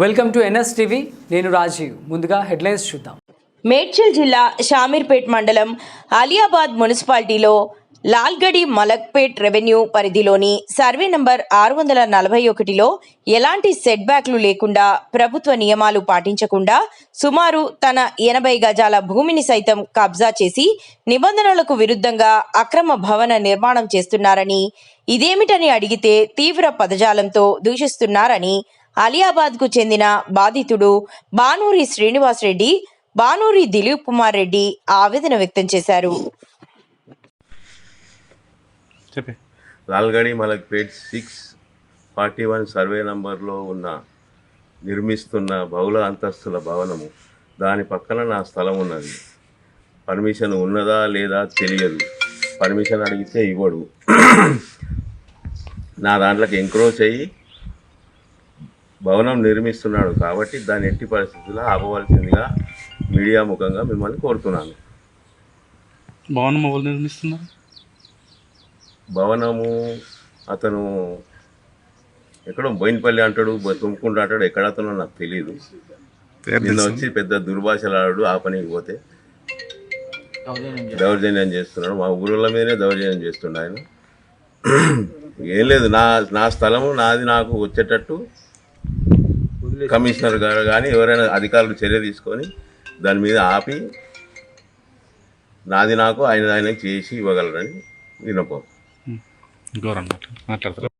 Welcome to NS TV. నేను రాజీవ్. ముందుగా headlines చూద్దాం. మేడ్చల్ జిల్లా షామీర్పేట్ మండలం అలియాబాద్ మున్సిపాలిటీలో లాల్గడి మలక్పేట్ రెవెన్యూ పరిధిలోని సర్వే నంబర్ ఆరు వందల నలభై ఒకటిలో ఎలాంటి సెట్ బ్యాక్లు లేకుండా ప్రభుత్వ నియమాలు పాటించకుండా సుమారు తన ఎనభై గజాల భూమిని సైతం కబ్జా చేసి నిబంధనలకు విరుద్ధంగా అక్రమ భవన నిర్మాణం చేస్తున్నారని ఇదేమిటని అడిగితే తీవ్ర పదజాలంతో దూషిస్తున్నారని అలియాబాద్కు చెందిన బాధితుడు బానూరి శ్రీనివాస్ రెడ్డి బానూరి దిలీప్ కుమార్ రెడ్డి ఆవేదన వ్యక్తం చేశారు. చెప్పే. Lalgadi Malakpet six forty one survey నంబర్లో ఉన్న నిర్మిస్తున్న బహుళ అంతస్తుల భవనము దాని పక్కన నా స్థలం ఉన్నది. పర్మిషన్ ఉన్నదా లేదా తెలియదు. పర్మిషన్ అడిగితే ఇవ్వడు. నా దాంట్లోకి ఎంక్రోచ్ అయ్యి భవనం నిర్మిస్తున్నాడు కాబట్టి దాన్ని ఎట్టి పరిస్థితుల్లో ఆపవలసిందిగా మీడియా ముఖంగా మిమ్మల్ని కోరుతున్నాను. భవనం ఎవరు నిర్మిస్తున్నారు? భవనము అతను ఎక్కడో బోయినపల్లి అంటాడు తుమ్ముకుంటూ అంటాడు ఎక్కడ అతనో నాకు తెలియదు నిన్న వచ్చి పెద్ద దుర్భాషలాడు ఆ పనికి పోతే దౌర్జన్యం చేస్తున్నాడు. మా ఊళ్ళ మీదనే దౌర్జన్యం చేస్తుండ ఆయన. ఏం లేదు నా నా స్థలము నాది నాకు వచ్చేటట్టు కమిషనర్ గారు కానీ ఎవరైనా అధికారులు చర్య తీసుకొని దాని మీద ఆపి నాది నాకు ఆయన ఆయన చేసి ఇవ్వగలరని వినపం గౌరవం మాట్లాడతారు